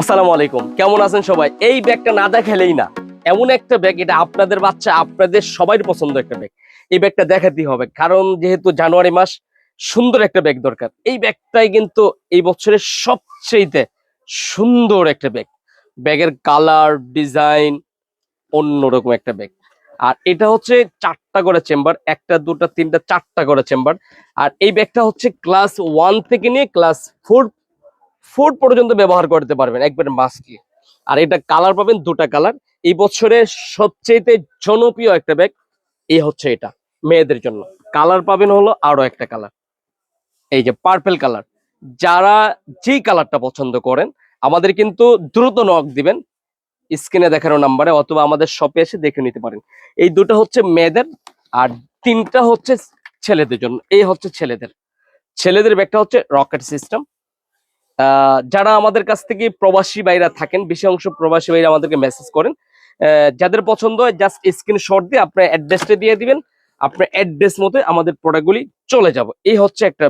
আসসালামু আলাইকুম। কেমন আছেন সবাই? এই ব্যাগটা না দেখালেই না। এমন একটা ব্যাগ, এটা আপনাদের বাচ্চা, আপনাদের সবাই পছন্দ একটা ব্যাগ। এই ব্যাগটা দেখাতেই হবে, কারণ যেহেতু জানুয়ারি মাস, সুন্দর একটা ব্যাগ দরকার। এই ব্যাগটাই কিন্তু এই বছরের সবচেয়ে সুন্দর একটা ব্যাগ। ব্যাগের কালার, ডিজাইন অন্যরকম একটা ব্যাগ। আর এটা হচ্ছে চারটা করে চেম্বার, একটা, দুটা, তিনটা, চারটা করে চেম্বার। আর এই ব্যাগটা হচ্ছে ক্লাস ওয়ান থেকে নিয়ে ক্লাস ফোর ফোর পর্যন্ত ব্যবহার করতে পারবেন, একবারে মাস্কি আর এটা কালার পাবেন, দুটা কালার এই বছরের সবচেয়ে জনপ্রিয় একটা ব্যাগ এই হচ্ছে এটা, মেয়েদের জন্য। কালার পাবেন হলো আরও একটা কালার এই যে পার্পেল কালার যারা যেই কালারটা পছন্দ করেন, আমাদের কিন্তু দ্রুত নক দিবেন। স্ক্রিনে দেখানো নাম্বারে অথবা আমাদের শপে এসে দেখে নিতে পারেন। এই দুটো হচ্ছে মেয়েদের, আর তিনটা হচ্ছে ছেলেদের জন্য। এই হচ্ছে ছেলেদের। ছেলেদের ব্যাগটা হচ্ছে রকেট সিস্টেম যারা আমাদের কাছ থেকে প্রবাসী বাইরা থাকেন, বেশি অংশ প্রবাসী বাইরা আমাদেরকে মেসেজ করেন। যাদের পছন্দ হয় জাস্ট স্ক্রিনশট দিয়ে আপনার অ্যাড্রেসটা দিয়ে দিবেন। আপনার অ্যাড্রেস মতো আমাদের প্রোডাক্টগুলি চলে যাব। এই হচ্ছে একটা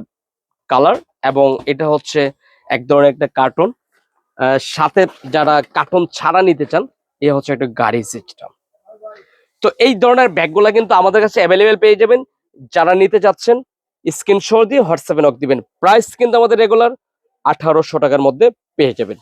কালার এবং এটা হচ্ছে এক ধরনের একটা কার্টুন সাথে যারা কার্টুন ছাড়া নিতে চান এই হচ্ছে একটা গাড়ি সিস্টেম তো এই ধরনের ব্যাগগুলা কিন্তু আমাদের কাছে অ্যাভেলেবেল পেয়ে যাবেন। যারা নিতে চাচ্ছেন স্ক্রিনশট দিয়ে হোয়াটসঅ্যাপে নক দিবেন। প্রাইস কিন্তু আমাদের রেগুলার আঠারোশো টাকার মধ্যে পেয়ে যাবেন।